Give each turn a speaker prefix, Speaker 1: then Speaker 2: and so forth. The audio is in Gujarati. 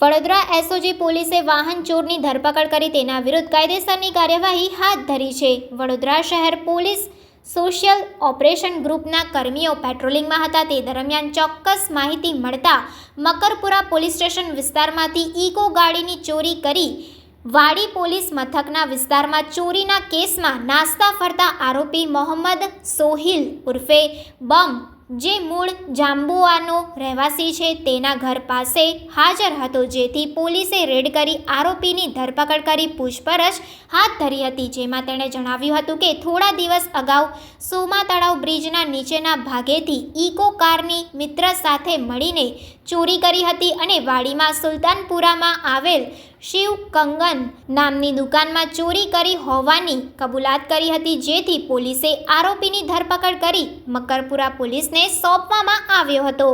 Speaker 1: વડોદરા એસઓજી પોલીસે વાહન ચોરની ધરપકડ કરી તેના વિરુદ્ધ કાયદેસરની કાર્યવાહી હાથ ધરી છે. વડોદરા શહેર પોલીસ સોશિયલ ઓપરેશન ગ્રુપના કર્મીઓ પેટ્રોલિંગમાં હતા. તે દરમિયાન ચોક્કસ માહિતી મળતા મકરપુરા પોલીસ સ્ટેશન વિસ્તારમાંથી ઇકો ગાડીની ચોરી કરી વાડી પોલીસ મથકના વિસ્તારમાં ચોરીના કેસમાં નાસ્તા ફરતા આરોપી મોહમ્મદ સોહિલ ઉર્ફે બમ જે મૂળ જાંબુઆનો રહેવાસી છે તેના ઘર પાસે હાજર હતો, જેથી પોલીસે રેડ કરી આરોપીની ધરપકડ કરી પૂછપરછ હાથ ધરી હતી, જેમાં તેણે જણાવ્યું હતું કે થોડા દિવસ અગાઉ સોમા તળાવ બ્રિજના નીચેના ભાગેથી ઇકો કારની મિત્ર સાથે મળીને ચોરી કરી હતી અને વાડીમાં સુલતાનપુરામાં આવેલ શિવ કંગન નામની દુકાનમાં ચોરી કરી હોવાની કબૂલાત કરી હતી, જેથી પોલીસે આરોપીની ધરપકડ કરી મકરપુરા પોલીસને સોંપવામાં આવ્યો હતો.